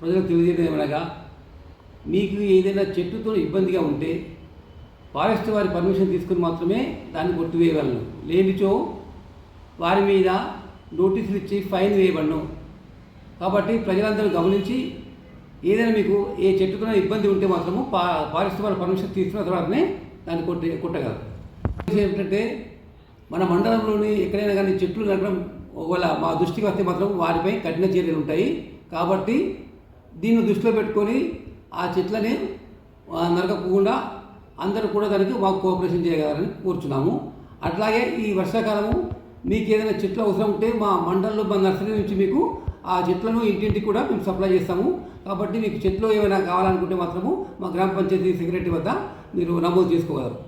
ప్రజలకు తెలియజేయడం ఏమనగా మీకు ఏదైనా చెట్టుతో ఇబ్బందిగా ఉంటే ఫారెస్ట్ వారి పర్మిషన్ తీసుకుని మాత్రమే దాన్ని కొట్టివేయగలను. లేనిచో వారి మీద నోటీసులు ఇచ్చి ఫైన్ వేయబడను. కాబట్టి ప్రజలందరూ గమనించి ఏదైనా మీకు ఏ చెట్టుకున్న ఇబ్బంది ఉంటే మాత్రము పా ఫారెస్ట్ వారి పర్మిషన్ తీసుకున్న తర్వాతనే దాన్ని కొట్టి కొట్టగలరు. ఏంటంటే ఏమిటంటే మన మండలంలోని ఎక్కడైనా కానీ చెట్లు నడడం ఒకవేళ మా దృష్టికి వస్తే మాత్రం వారిపై కఠిన చర్యలు ఉంటాయి. కాబట్టి దీన్ని దృష్టిలో పెట్టుకొని ఆ చెట్లని నరకకుండా అందరూ కూడా దానికి మాకు కోఆపరేషన్ చేయగలరని కోరుచున్నాము. అట్లాగే ఈ వర్షాకాలము మీకు ఏదైనా చెట్లు అవసరం ఉంటే మా మండలంలో మా నర్సరీ నుంచి మీకు ఆ చెట్లను ఇంటింటికి కూడా మేము సప్లై చేస్తాము. కాబట్టి మీకు చెట్లు ఏమైనా కావాలనుకుంటే మాత్రము మా గ్రామ పంచాయతీ సెక్రటరీ వద్ద మీరు నమోదు చేసుకోగలరు.